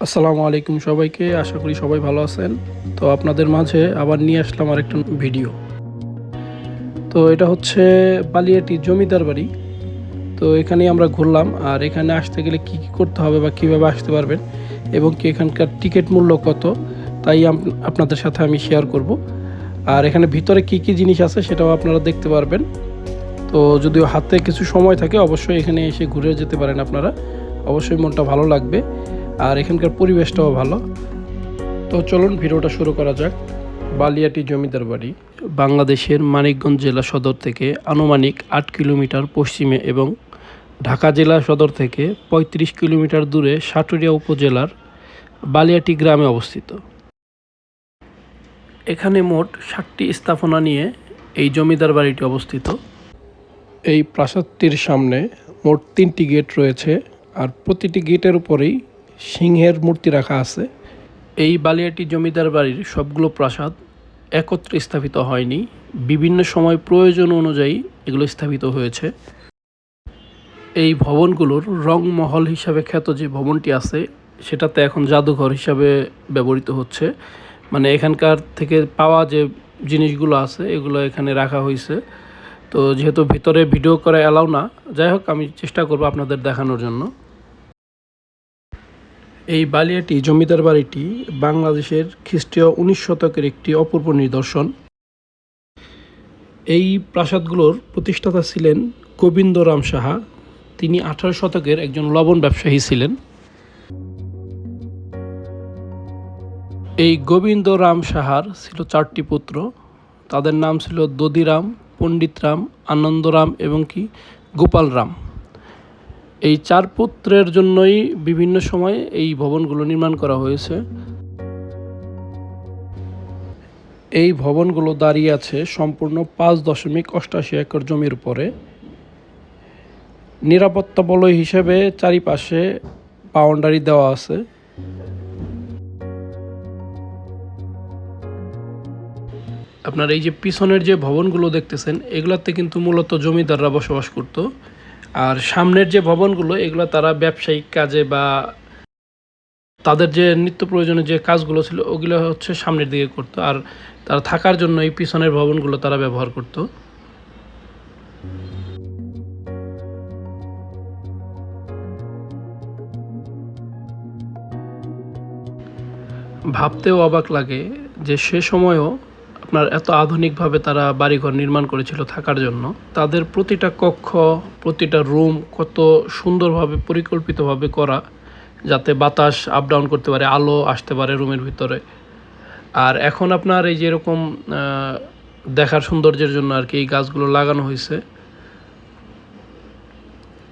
আসসালামু আলাইকুম সবাইকে, আশা করি সবাই ভালো আছেন। তো আপনাদের মাঝে আবার নিয়ে আসলাম আরেকটা ভিডিও। তো এটা হচ্ছে বালিয়াটি জমিদার বাড়ি। তো এখানেই আমরা ঘুরলাম, আর এখানে আসতে গেলে কি কি করতে হবে বা কীভাবে আসতে পারবেন, এবং কি এখানকার টিকিট মূল্য কত, তাই আপ- আপনাদের সাথে আমি শেয়ার করব। আর এখানে ভিতরে কি কি জিনিস আছে সেটাও আপনারা দেখতে পারবেন। তো যদিও হাতে কিছু সময় থাকে, অবশ্যই এখানে এসে ঘুরে যেতে পারেন আপনারা। অবশ্যই মনটা ভালো লাগবে। আর এখানকার পরিবেশটাও ভালো। তো চলুন ভিডিওটা শুরু করা যাক। বালিয়াটি জমিদার বাড়ি। বাংলাদেশের মানিকগঞ্জ জেলা সদর থেকে আনুমানিক আট কিলোমিটার পশ্চিমে এবং ঢাকা জেলা সদর থেকে ৩৫ কিলোমিটার দূরে সাটুরিয়া উপজেলার বালিয়াটি গ্রামে অবস্থিত। এখানে মোট ষাটটি স্থাপনা নিয়ে এই জমিদার বাড়িটি অবস্থিত। এই প্রাসাদটির সামনে মোট তিনটি গেট রয়েছে আর প্রতিটি গেটের উপরেই সিংহের মূর্তি রাখা আছে। এই বালিয়াটি জমিদার বাড়ির সবগুলো প্রাসাদ একত্রে স্থাপিত হয়নি। বিভিন্ন সময় প্রয়োজন অনুযায়ী এগুলো স্থাপিত হয়েছে। এই ভবনগুলোর রংমহল হিসাবে খ্যাত যে ভবনটি আছে, সেটাতে এখন জাদুঘর হিসাবে ব্যবহৃত হচ্ছে। মানে এখানকার থেকে পাওয়া যে জিনিসগুলো আছে, এগুলো এখানে রাখা হয়েছে। তো যেহেতু ভিতরে ভিডিও করা অ্যালাউ না, যাই হোক, আমি চেষ্টা করব আপনাদের দেখানোর জন্য। এই বালিয়াটি জমিদার বাড়িটি বাংলাদেশের খ্রিস্টীয় উনিশ শতকের একটি অপূর্ব নিদর্শন। এই প্রাসাদগুলোর প্রতিষ্ঠাতা ছিলেন গোবিন্দরাম সাহা। তিনি আঠারো শতকের একজন লবণ ব্যবসায়ী ছিলেন। এই গোবিন্দরাম সাহার ছিল চারটি পুত্র। তাদের নাম ছিল দদিরাম পণ্ডিতরাম, আনন্দরাম এবং কি, গোপালরাম। এই চার পুত্রের জন্যই বিভিন্ন সময়ে এই ভবনগুলো নির্মাণ করা হয়েছে। এই ভবনগুলো দাঁড়িয়ে আছে সম্পূর্ণ পাঁচ দশমিক অষ্টাশি একর জমির উপরে। নিরাপত্তা বলয় হিসেবে চারিপাশে বাউন্ডারি দেওয়া আছে। আপনার এই যে পিছনের যে ভবনগুলো দেখতেছেন, এগুলাতে কিন্তু মূলত জমিদাররা বসবাস করত। আর সামনের যে ভবনগুলো, এগুলো তারা ব্যবসায়িক কাজে বা তাদের যে নিত্য প্রয়োজনীয় যে কাজগুলো ছিল, ওগুলো হচ্ছে সামনের দিকে করতো। আর তারা থাকার জন্য এই পিছনের ভবনগুলো তারা ব্যবহার করত। ভাবতেও অবাক লাগে যে সে সময়ও আপনার এত আধুনিকভাবে তারা বাড়িঘর নির্মাণ করেছিল থাকার জন্য, তাদের প্রতিটা কক্ষ, প্রতিটা রুম কত সুন্দরভাবে পরিকল্পিতভাবে করা যাতে বাতাস আপ ডাউন করতে পারে, আলো আসতে পারে রুমের ভিতরে। আর এখন আপনার এই যেরকম দেখার সৌন্দর্যের জন্য আর কি এই গাছগুলো লাগানো হয়েছে।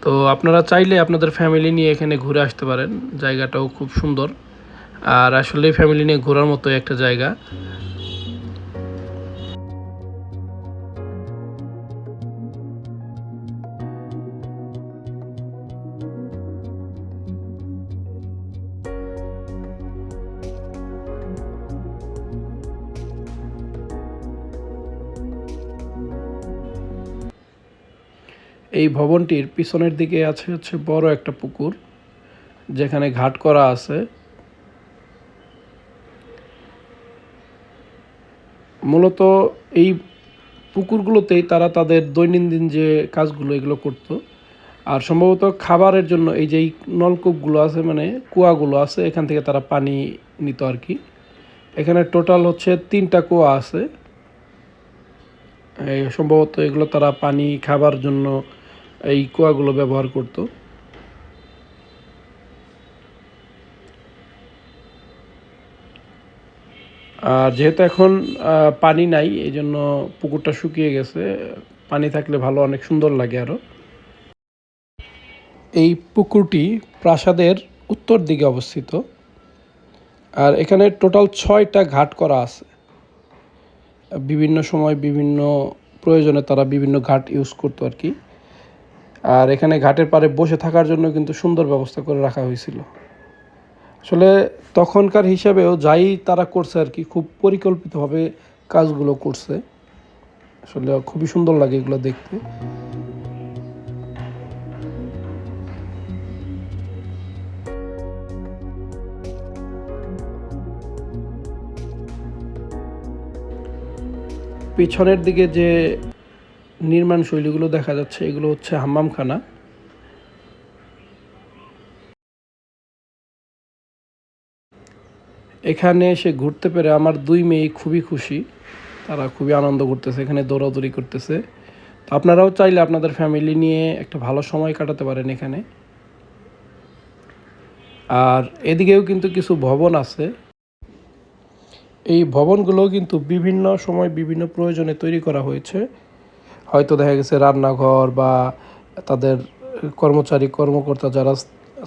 তো আপনারা চাইলে আপনাদের ফ্যামিলি নিয়ে এখানে ঘুরে আসতে পারেন, জায়গাটাও খুব সুন্দর। আর আসলে ফ্যামিলি নিয়ে ঘোরার মতো একটা জায়গা। এই ভবনটির পিছনের দিকে আছে হচ্ছে বড় একটা পুকুর, যেখানে ঘাট করা আছে। মূলত এই পুকুরগুলোতেই তারা তাদের দৈনন্দিন যে কাজগুলো, এগুলো করতো। আর সম্ভবত খাবারের জন্য এই যে নলকূপগুলো আছে মানে কুয়াগুলো আছে, এখান থেকে তারা পানি নিত আর কি। এখানে টোটাল হচ্ছে তিনটা কুয়া আছে। সম্ভবত এগুলো তারা পানি, খাবার জন্য এই কুয়াগুলো ব্যবহার করতো। আর যেহেতু এখন পানি নাই এই জন্য পুকুরটা শুকিয়ে গেছে। পানি থাকলে ভালো, অনেক সুন্দর লাগে আরও এই পুকুরটি প্রাসাদের উত্তর দিকে অবস্থিত। আর এখানে টোটাল ছয়টা ঘাট করা আছে। বিভিন্ন সময় বিভিন্ন প্রয়োজনে তারা বিভিন্ন ঘাট ইউজ করতো আর কি। আর এখানে ঘাটের পাড়ে বসে থাকার জন্য কিন্তু সুন্দর ব্যবস্থা করে রাখা হয়েছিল। আসলে তখনকার হিসাবেও যাই তারা করছে আর কি, খুব পরিকল্পিতভাবে কাজগুলো করছে। আসলে খুবই সুন্দর লাগে এগুলো দেখতে। পিছনের দিকে যে নির্মাণ শৈলীগুলো দেখা যাচ্ছে, এগুলো হচ্ছে হাম্মামখানা। এখানে এসে ঘুরতে পেরে আমার দুই মেয়ে খুবই খুশি। তারা খুবই আনন্দ করতেছে, এখানে দৌড়াদৌড়ি করতেছে। তো আপনারাও চাইলে আপনাদের ফ্যামিলি নিয়ে একটা ভালো সময় কাটাতে পারেন এখানে। আর এদিকেও কিন্তু কিছু ভবন আছে। এই ভবনগুলো কিন্তু বিভিন্ন সময় বিভিন্ন প্রয়োজনে তৈরি করা হয়েছে। হয়তো দেখা গেছে রান্নাঘর বা তাদের কর্মচারী, কর্মকর্তা যারা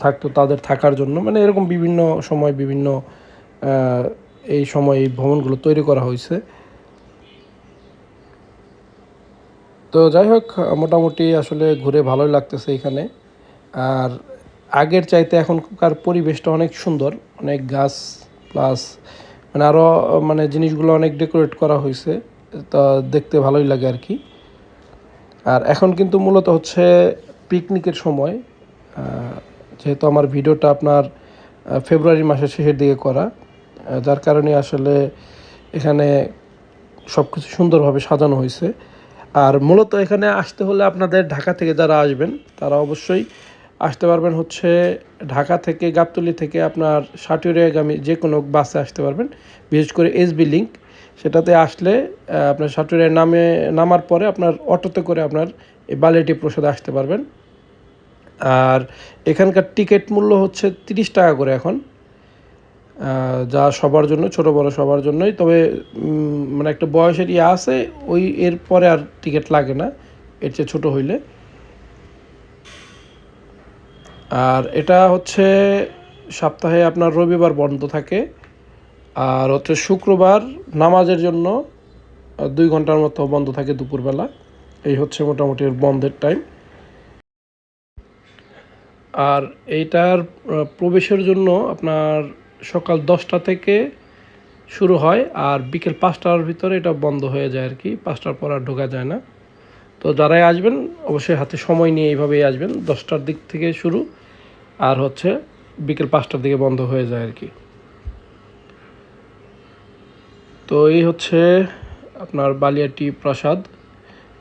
থাকতো তাদের থাকার জন্য মানে এরকম বিভিন্ন সময় বিভিন্ন এই সময় এই ভবনগুলো তৈরি করা হয়েছে। তো যাই হোক, মোটামুটি আসলে ঘুরে ভালোই লাগতেছে এখানে। আর আগের চাইতে এখনকার পরিবেশটা অনেক সুন্দর, অনেক গাছ প্লাস মানে আরও মানে জিনিসগুলো অনেক ডেকোরেট করা হয়েছে, তা দেখতে ভালোই লাগে আর কি। আর এখন কিন্তু মূলত হচ্ছে পিকনিকের সময় যেহেতু আমার ভিডিওটা আপনার ফেব্রুয়ারি মাসের শেষের দিকে করা যার কারণে আসলে এখানে সব কিছু সুন্দরভাবে সাজানো হয়েছে। আর মূলত এখানে আসতে হলে আপনাদের ঢাকা থেকে যারা আসবেন, তারা অবশ্যই আসতে পারবেন হচ্ছে ঢাকা থেকে গাবতলি থেকে আপনার সাটুরিয়াগামী যে কোনো বাসে আসতে পারবেন। বিশেষ করে এসবি লিঙ্ক সেটাতে আসলে আপনার সাটুরিয়ায় নামে, নামার পরে আপনার অটোতে করে আপনার এই বালিয়াটি প্রসাদে আসতে পারবেন। আর এখানকার টিকিট মূল্য হচ্ছে তিরিশ টাকা করে এখন। যা সবার জন্য, ছোট বড় সবার জন্যই। তবে মানে একটা বয়সের ইয়ে আছে, ওই এর পরে আর টিকিট লাগে না। এর চেয়ে ছোটো হইলে। আর এটা হচ্ছে সপ্তাহে আপনার রবিবার বন্ধ থাকে। আর হচ্ছে শুক্রবার নামাজের জন্য দুই ঘণ্টার মতো বন্ধ থাকে দুপুরবেলা। এই হচ্ছে মোটামুটি বন্ধের টাইম আর এইটার প্রবেশের জন্য আপনার সকাল দশটা থেকে শুরু হয় আর বিকেল পাঁচটার ভিতরে এটা বন্ধ হয়ে যায় আর কি। পাঁচটার পর আর ঢোকা যায় না। তো যারাই আসবেন, অবশ্যই হাতে সময় নিয়ে এইভাবেই আসবেন। দশটার দিক থেকে শুরু আর হচ্ছে বিকেল পাঁচটার দিকে বন্ধ হয়ে যায় আর কি। তো এই হচ্ছে আপনার বালিয়াটি প্রাসাদ।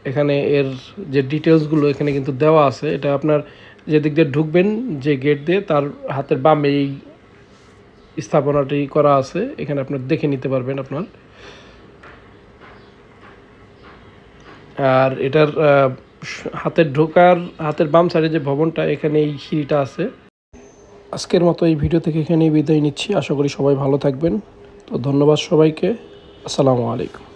এখানে এর যে ডিটেলসগুলো এখানে কিন্তু দেওয়া আছে, এটা আপনার যে দিক দিয়ে ঢুকবেন যে গেট দিয়ে, তার হাতের বামে এই স্থাপনাটি করা আছে। এখানে আপনার দেখে নিতে পারবেন আপনার। আর এটার হাতের ঢোকার, হাতের বাম সাইডে যে ভবনটা, এখানে এই সিঁড়িটা আছে। আজকের মতো এই ভিডিও থেকে এখানেই বিদায় নিচ্ছি। আশা করি সবাই ভালো থাকবেন। তো ধন্যবাদ সবাইকে। আসসালামু আলাইকুম।